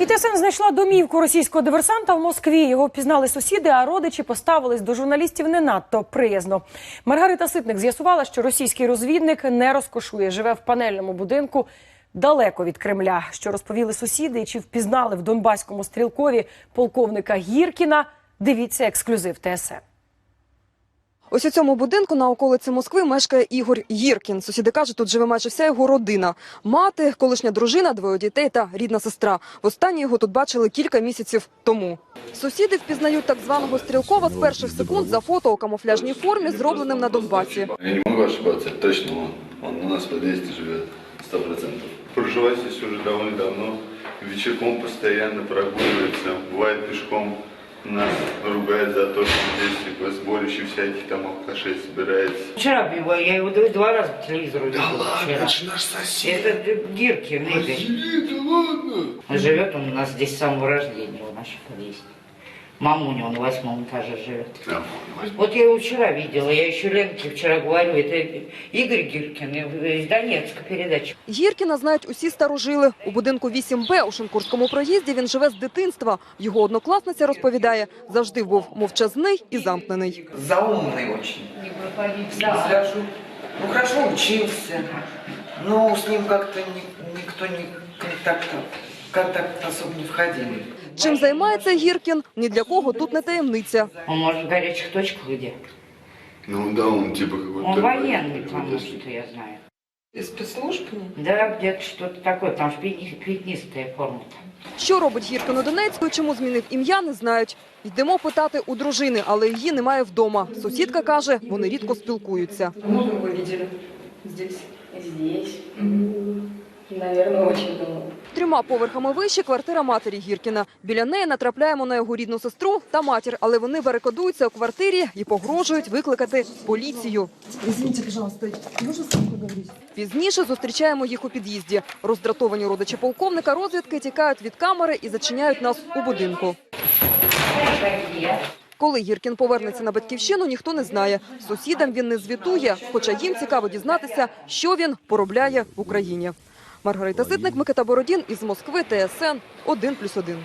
І ТСН знайшла домівку російського диверсанта в Москві. Його впізнали сусіди, а родичі поставились до журналістів не надто приязно. Маргарита Ситник з'ясувала, що російський розвідник не розкошує, живе в панельному будинку далеко від Кремля. Що розповіли сусіди чи впізнали в Донбаському стрілкові полковника Гіркіна? Дивіться ексклюзив ТСН. Ось у цьому будинку на околиці Москви мешкає Ігор Гіркін. Сусіди кажуть, тут живе майже вся його родина. Мати, колишня дружина, двоє дітей та рідна сестра. Востаннє його тут бачили кілька місяців тому. Сусіди впізнають так званого стрілкова з перших секунд за фото у камуфляжній формі, зробленим на Донбасі. Я не могу ошибаться, это точно он. Он у нас в подъезде живет, сто процентов. Проживает здесь уже довольно давно. Вечерком постоянно прогуливается, бывает пешком. Нас ругает за то, что здесь типа сборище всяких там алкашей собирается. Вчера его, я его два два раза по телевизору видела. вчера. же наш сосед. Это Гиркин Игорь. да ладно. Живет он у нас здесь с самого рождения, в нашем подъезде. Мама у него на восьмом этаже живет. Вот я его вчера видела, я еще Ленке вчера говорю, это Игорь Гиркин из Донецка передача. Гіркіна знають усі старожили. У будинку 8Б у Шинкурському проїзді він живе з дитинства. Його однокласниця розповідає, завжди був мовчазний і замкнений. заумный очень. Сляжу. Ну хорошо учился, но с ним как-то ни- никто не контакт, контакт особо не входили. Чим займається Гіркін, ні для кого тут не таємниця. Он может в горячих точках где? Ну да, он типа какой-то... Он военный, потому что я знаю. Из спецслужб? Да, где-то что-то такое, там же пятни- пятнистая форма. Що робить Гіркін у Донецьку чому змінив ім'я, не знають. Йдемо питати у дружини, але її немає вдома. Сусідка каже, вони рідко спілкуються. Давно вы видели здесь? Здесь. Наверное, очень давно. Трьома поверхами вище квартира матері Гіркіна. Біля неї натрапляємо на його рідну сестру та матір, але вони барикадуються у квартирі і погрожують викликати поліцію. Извините, пожалуйста, вами? Пізніше зустрічаємо їх у під'їзді. Роздратовані родичі полковника розвідки тікають від камери і зачиняють нас у будинку. Коли Гіркін повернеться на батьківщину, ніхто не знає. Сусідам він не звітує, хоча їм цікаво дізнатися, що він поробляє в Україні. Маргарита Ситник, Микита Бородін із Москви, ТСН 1+,1.